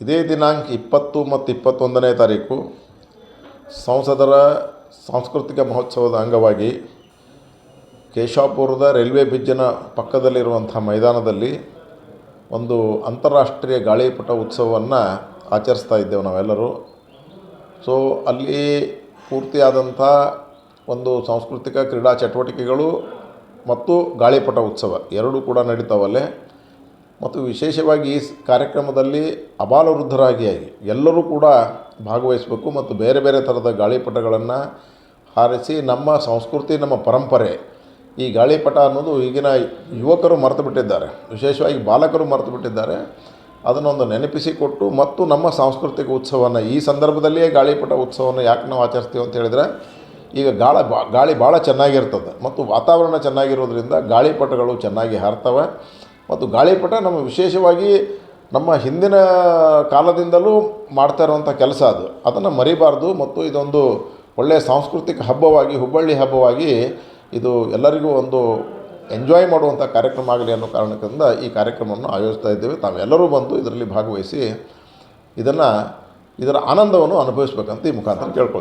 ಇದೇ ದಿನಾಂಕ ಇಪ್ಪತ್ತು ಮತ್ತು ಇಪ್ಪತ್ತೊಂದನೇ ತಾರೀಕು ಸಂಸದರ ಸಾಂಸ್ಕೃತಿಕ ಮಹೋತ್ಸವದ ಅಂಗವಾಗಿ ಕೇಶಾಪುರದ ರೈಲ್ವೆ ಬ್ರಿಡ್ಜಿನ ಪಕ್ಕದಲ್ಲಿರುವಂಥ ಮೈದಾನದಲ್ಲಿ ಒಂದು ಅಂತಾರಾಷ್ಟ್ರೀಯ ಗಾಳಿಪಟ ಉತ್ಸವವನ್ನು ಆಚರಿಸ್ತಾ ಇದ್ದೇವೆ ನಾವೆಲ್ಲರೂ. ಸೊ, ಅಲ್ಲಿ ಪೂರ್ತಿಯಾದಂಥ ಒಂದು ಸಾಂಸ್ಕೃತಿಕ ಕ್ರೀಡಾ ಚಟುವಟಿಕೆಗಳು ಮತ್ತು ಗಾಳಿಪಟ ಉತ್ಸವ ಎರಡೂ ಕೂಡ ನಡೀತಾವಲ್ಲೇ. ಮತ್ತು ವಿಶೇಷವಾಗಿ ಈ ಕಾರ್ಯಕ್ರಮದಲ್ಲಿ ಅಬಾಲವೃದ್ಧರಾಗಿ ಎಲ್ಲರೂ ಕೂಡ ಭಾಗವಹಿಸಬೇಕು ಮತ್ತು ಬೇರೆ ಬೇರೆ ಥರದ ಗಾಳಿಪಟಗಳನ್ನು ಹಾರಿಸಿ ನಮ್ಮ ಸಂಸ್ಕೃತಿ, ನಮ್ಮ ಪರಂಪರೆ. ಈ ಗಾಳಿಪಟ ಅನ್ನೋದು ಈಗಿನ ಯುವಕರು ಮರೆತು ಬಿಟ್ಟಿದ್ದಾರೆ. ವಿಶೇಷವಾಗಿ ಬಾಲಕರು ಮರೆತು ಬಿಟ್ಟಿದ್ದಾರೆ. ಅದನ್ನೊಂದು ನೆನಪಿಸಿಕೊಟ್ಟು ಮತ್ತು ನಮ್ಮ ಸಾಂಸ್ಕೃತಿಕ ಉತ್ಸವವನ್ನು, ಈ ಸಂದರ್ಭದಲ್ಲಿಯೇ ಗಾಳಿಪಟ ಉತ್ಸವವನ್ನು ಯಾಕೆ ನಾವು ಆಚರಿಸ್ತೀವಿ ಅಂತ ಹೇಳಿದರೆ, ಈಗ ಗಾಳ ಬಾ, ಗಾಳಿ ಭಾಳ ಚೆನ್ನಾಗಿರ್ತದೆ. ಮತ್ತು ವಾತಾವರಣ ಚೆನ್ನಾಗಿರೋದ್ರಿಂದ ಗಾಳಿಪಟಗಳು ಚೆನ್ನಾಗಿ ಹಾರ್ತವೆ. ಮತ್ತು ಗಾಳಿಪಟ ನಮ್ಮ ವಿಶೇಷವಾಗಿ ನಮ್ಮ ಹಿಂದಿನ ಕಾಲದಿಂದಲೂ ಮಾಡ್ತಾ ಇರುವಂಥ ಕೆಲಸ ಅದು. ಅದನ್ನು ಮರಿಬಾರ್ದು ಮತ್ತು ಇದೊಂದು ಒಳ್ಳೆಯ ಸಾಂಸ್ಕೃತಿಕ ಹಬ್ಬವಾಗಿ, ಹುಬ್ಬಳ್ಳಿ ಹಬ್ಬವಾಗಿ ಇದು ಎಲ್ಲರಿಗೂ ಒಂದು ಎಂಜಾಯ್ ಮಾಡುವಂಥ ಕಾರ್ಯಕ್ರಮ ಆಗಲಿ ಅನ್ನೋ ಕಾರಣದಿಂದ ಈ ಕಾರ್ಯಕ್ರಮವನ್ನು ಆಯೋಜಿಸ್ತಾ ಇದ್ದೇವೆ. ತಾವೆಲ್ಲರೂ ಬಂದು ಇದರಲ್ಲಿ ಭಾಗವಹಿಸಿ ಇದನ್ನು, ಇದರ ಆನಂದವನ್ನು ಅನುಭವಿಸ್ಬೇಕಂತ ಈ ಮುಖಾಂತರ ಕೇಳ್ಕೊಳ್ತೀನಿ